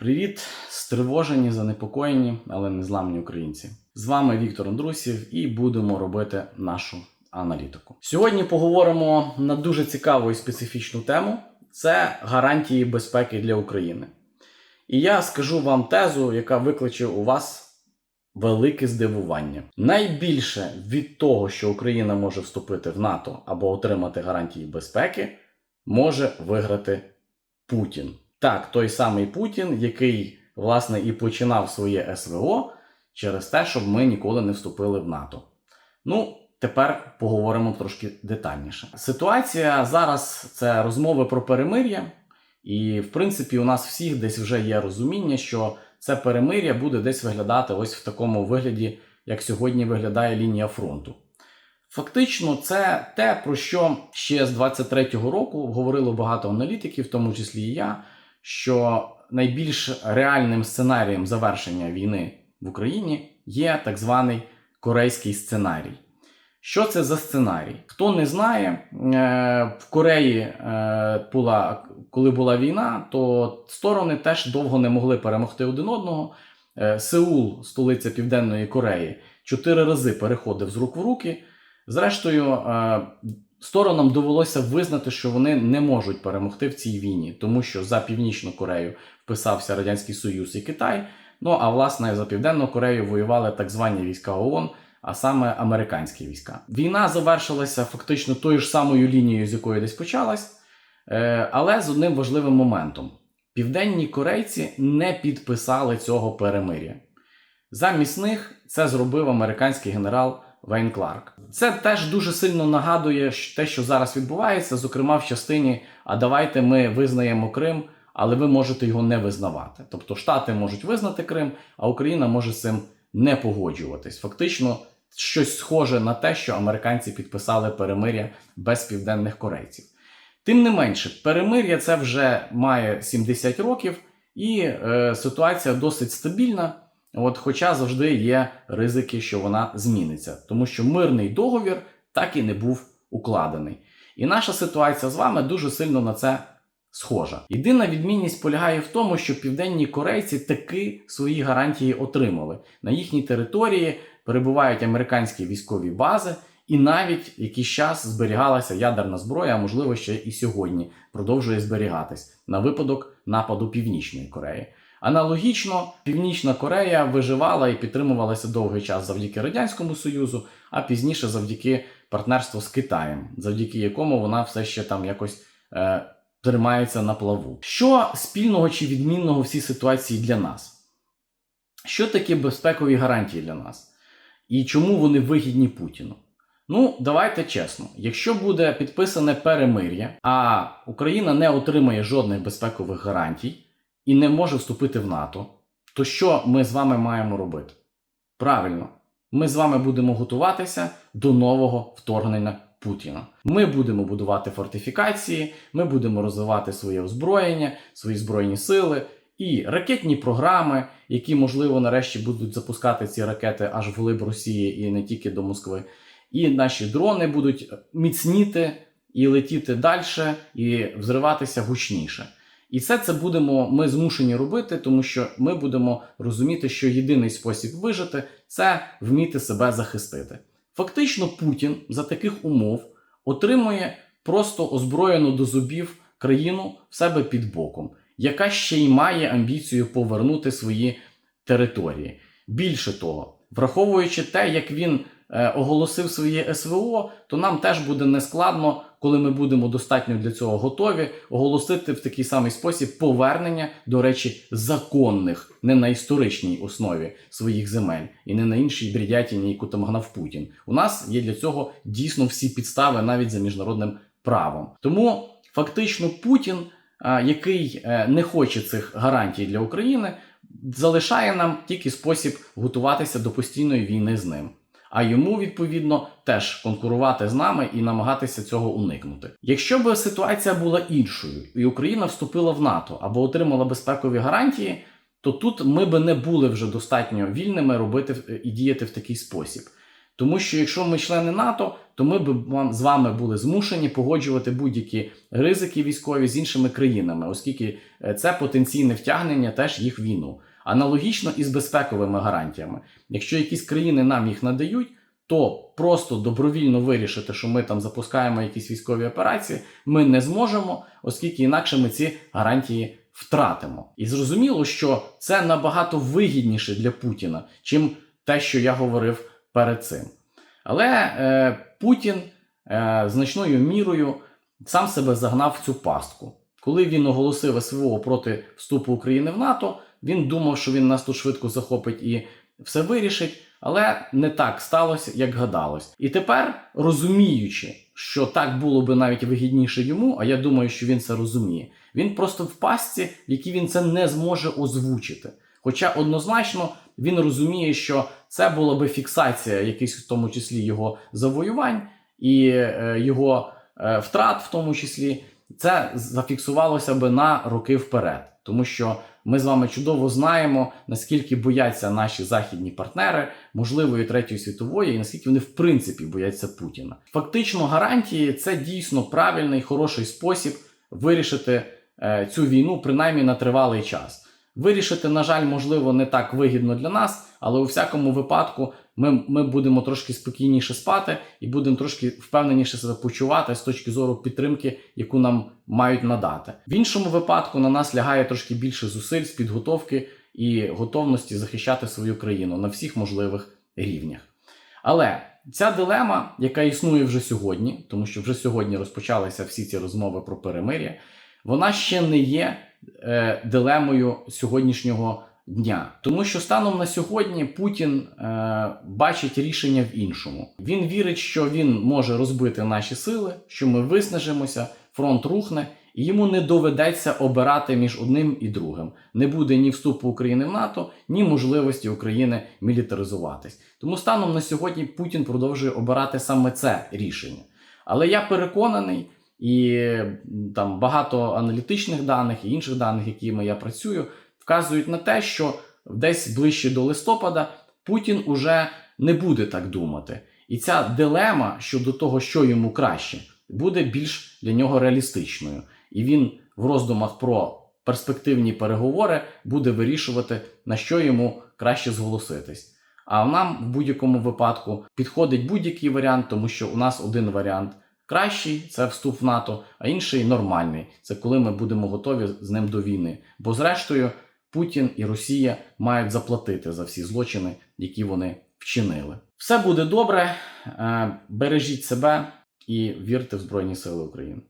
Привіт, стривожені, занепокоєні, але не зламні українці. З вами Віктор Андрусів і будемо робити нашу аналітику. Сьогодні поговоримо на дуже цікаву і специфічну тему: це гарантії безпеки для України. І я скажу вам тезу, яка викличе у вас велике здивування. Найбільше від того, що Україна може вступити в НАТО або отримати гарантії безпеки, може виграти Путін. Так, той самий Путін, який, власне, і починав своє СВО через те, щоб ми ніколи не вступили в НАТО. Ну, тепер поговоримо трошки детальніше. Ситуація зараз це розмови про перемир'я, і, в принципі, у нас всіх десь вже є розуміння, що це перемир'я буде десь виглядати ось в такому вигляді, як сьогодні виглядає лінія фронту. Фактично, це те, про що ще з 23-го року говорило багато аналітиків, в тому числі і я, що найбільш реальним сценарієм завершення війни в Україні є так званий корейський сценарій. Що це за сценарій? Хто не знає, е, в Кореї е, була, коли була війна, то сторони теж довго не могли перемогти один одного. Е, Сеул, столиця Південної Кореї, чотири рази переходив з рук в руки. Зрештою, сторонам довелося визнати, що вони не можуть перемогти в цій війні, тому що за Північну Корею вписався Радянський Союз і Китай. Ну а власне за Південну Корею воювали так звані війська ООН, а саме американські війська. Війна завершилася фактично тою ж самою лінією, з якої десь почалась, е, але з одним важливим моментом: південні корейці не підписали цього перемир'я. Замість них це зробив американський генерал Вейн Кларк. Це теж дуже сильно нагадує те, що зараз відбувається, зокрема в частині А давайте ми визнаємо Крим, але ви можете його не визнавати. Тобто Штати можуть визнати Крим, а Україна може з цим не погоджуватись. Фактично, щось схоже на те, що американці підписали перемир'я без південних корейців. Тим не менше, перемир'я це вже має 70 років, і е, ситуація досить стабільна. От, хоча завжди є ризики, що вона зміниться, тому що мирний договір так і не був укладений. І наша ситуація з вами дуже сильно на це схожа. Єдина відмінність полягає в тому, що південні корейці таки свої гарантії отримали. На їхній території перебувають американські військові бази, і навіть якийсь час зберігалася ядерна зброя, а можливо ще і сьогодні продовжує зберігатись на випадок нападу Північної Кореї. Аналогічно, Північна Корея виживала і підтримувалася довгий час завдяки Радянському Союзу, а пізніше завдяки партнерству з Китаєм, завдяки якому вона все ще там якось е, тримається на плаву. Що спільного чи відмінного в цій ситуації для нас? Що таке безпекові гарантії для нас? І чому вони вигідні Путіну? Ну, давайте чесно, якщо буде підписане перемир'я, а Україна не отримає жодних безпекових гарантій і не може вступити в НАТО, то що ми з вами маємо робити? Правильно, ми з вами будемо готуватися до нового вторгнення Путіна. Ми будемо будувати фортифікації, ми будемо розвивати своє озброєння, свої збройні сили і ракетні програми, які, можливо, нарешті будуть запускати ці ракети аж в глиб Росії і не тільки до Москви. І наші дрони будуть міцніти і летіти далі, і взриватися гучніше. І все це будемо ми змушені робити, тому що ми будемо розуміти, що єдиний спосіб вижити це вміти себе захистити. Фактично, Путін за таких умов отримує просто озброєну до зубів країну в себе під боком, яка ще й має амбіцію повернути свої території. Більше того, враховуючи те, як він е, оголосив своє СВО, то нам теж буде нескладно, коли ми будемо достатньо для цього готові, оголосити в такий самий спосіб повернення, до речі, законних, не на історичній основі своїх земель і не на іншій брідятіні, яку там гнав Путін. У нас є для цього дійсно всі підстави навіть за міжнародним правом. Тому фактично Путін, який е, не хоче цих гарантій для України, залишає нам тільки спосіб готуватися до постійної війни з ним. А йому відповідно теж конкурувати з нами і намагатися цього уникнути. Якщо б ситуація була іншою, і Україна вступила в НАТО або отримала безпекові гарантії, то тут ми би не були вже достатньо вільними робити і діяти в такий спосіб. Тому що якщо ми члени НАТО, то ми б з вами були змушені погоджувати будь-які ризики військові з іншими країнами, оскільки е, це потенційне втягнення теж їх війну. Аналогічно і з безпековими гарантіями. Якщо якісь країни нам їх надають, то просто добровільно вирішити, що ми там запускаємо якісь військові операції, ми не зможемо, оскільки інакше ми ці гарантії втратимо. І зрозуміло, що це набагато вигідніше для Путіна, чим те, що я говорив перед цим. Але е, Путін е, значною мірою сам себе загнав в цю пастку. Коли він оголосив СВО проти вступу України в НАТО, він думав, що він нас тут швидко захопить і все вирішить, але не так сталося, як гадалось. І тепер, розуміючи, що так було би навіть вигідніше йому, а я думаю, що він це розуміє, він просто в пастці, в якій він це не зможе озвучити. Хоча однозначно він розуміє, що це була би фіксація якихось в тому числі його завоювань і е, його е, втрат, в тому числі, це зафіксувалося би на роки вперед, тому що ми з вами чудово знаємо, наскільки бояться наші західні партнери можливої третьої світової, і наскільки вони в принципі бояться Путіна. Фактично, гарантії це дійсно правильний хороший спосіб вирішити е, цю війну, принаймні на тривалий час. Вирішити, на жаль, можливо, не так вигідно для нас, але у всякому випадку ми, ми будемо трошки спокійніше спати і будемо трошки впевненіше себе почувати з точки зору підтримки, яку нам мають надати. В іншому випадку на нас лягає трошки більше зусиль з підготовки і готовності захищати свою країну на всіх можливих рівнях. Але ця дилема, яка існує вже сьогодні, тому що вже сьогодні розпочалися всі ці розмови про перемир'я, вона ще не є е, дилемою сьогоднішнього дня. Тому що станом на сьогодні Путін е, бачить рішення в іншому. Він вірить, що він може розбити наші сили, що ми виснажимося, фронт рухне, і йому не доведеться обирати між одним і другим. Не буде ні вступу України в НАТО, ні можливості України мілітаризуватись. Тому станом на сьогодні Путін продовжує обирати саме це рішення. Але я переконаний. І там багато аналітичних даних і інших даних, якими я працюю, вказують на те, що десь ближче до листопада Путін уже не буде так думати. І ця дилема щодо того, що йому краще, буде більш для нього реалістичною. І він в роздумах про перспективні переговори буде вирішувати, на що йому краще зголоситись. А нам в будь-якому випадку підходить будь-який варіант, тому що у нас один варіант кращий це вступ в НАТО, а інший нормальний. Це коли ми будемо готові з ним до війни. Бо зрештою Путін і Росія мають заплатити за всі злочини, які вони вчинили. Все буде добре. е, Бережіть себе і вірте в Збройні Сили України.